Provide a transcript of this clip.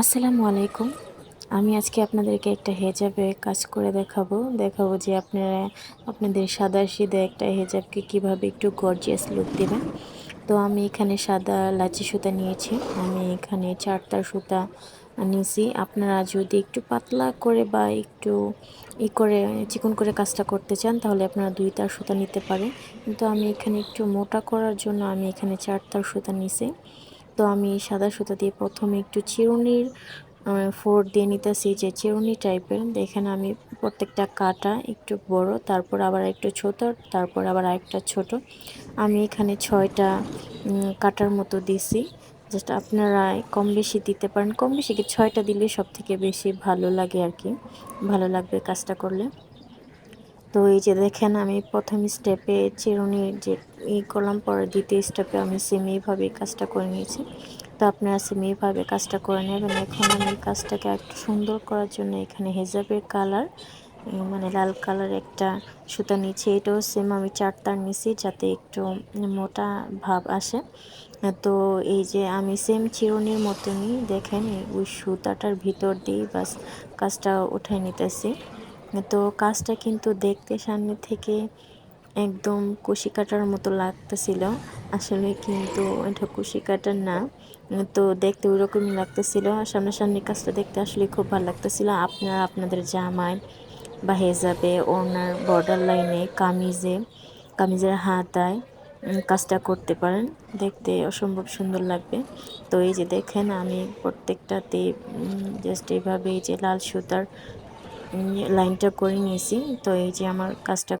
আসসালামু আলাইকুম। আমি আজকে আপনাদেরকে একটা হেজাবে কাজ করে দেখাবো। দেখাবো যে আপনারা, আপনাদের সাদা সিধে একটা হেজাবকে কীভাবে একটু গর্জিয়াস লুক দেবেন। তো আমি এখানে সাদা লাচি সুতা নিয়েছি। আমি এখানে চারটার সুতা নিয়েছি। আপনারা যদি একটু পাতলা করে বা একটু ই করে, চিকন করে কাজটা করতে চান, তাহলে আপনারা দুই তার সুতা নিতে পারেন। কিন্তু আমি এখানে একটু মোটা করার জন্য আমি এখানে চার তার সুতা নিছি তো আমি সাদা সুতা দিয়ে প্রথমে একটু চিরুনির ফোর দিয়ে নিতেছি যে চিরুনি টাইপের দেখেন আমি প্রত্যেকটা কাটা একটু বড়, তারপর আবার একটু ছোট, তারপর আবার আরেকটা ছোট। আমি এখানে ছয়টা কাটার মতো দিছি। জাস্ট আপনারা কম বেশি দিতে পারেন। কম বেশি কি ছয়টা দিলে সব থেকে বেশি ভালো লাগে আর কি। ভালো লাগবে কাজটা করলে। তো এই যে দেখেন, আমি প্রথম স্টেপে চিরুনির যে ই করলাম, পরে দ্বিতীয় স্টেপে আমি সেম এইভাবে কাজটা করে নিয়েছি। তো আপনারা সেম এইভাবে কাজটা করে নেবেন। এখন আমি কাজটাকে একটু সুন্দর করার জন্য এখানে হেজাবের কালার মানে লাল কালার একটা সুতা নিচ্ছি এটাও সেম আমি চারটার নিছি যাতে একটু মোটা ভাব আসে। তো এই যে আমি সেম চিরুনির মতনই দেখেন ওই সুতাটার ভিতর দিয়ে বাস কাজটা উঠাই নিতেছি। তো কাজটা কিন্তু দেখতে সামনে থেকে একদম কুশি কাটার মতো লাগতেছিল। আসলে কিন্তু এটা কুশি কাটার না, তো দেখতে ওইরকমই লাগতেছিল। সামনাসামনি কাজটা দেখতে আসলে খুব ভালো লাগতেছিল। আপনারা, আপনাদের জামায় বা হেজাবে ওনার বর্ডার লাইনে কামিজে, কামিজের হাতায় কাজটা করতে পারেন। দেখতে অসম্ভব সুন্দর লাগবে। তো এই যে দেখেন, আমি প্রত্যেকটাতে জাস্ট এইভাবে এই যে লাল সুতার লাইনটা করে নিয়েছি। তো এই যে আমার কাজটা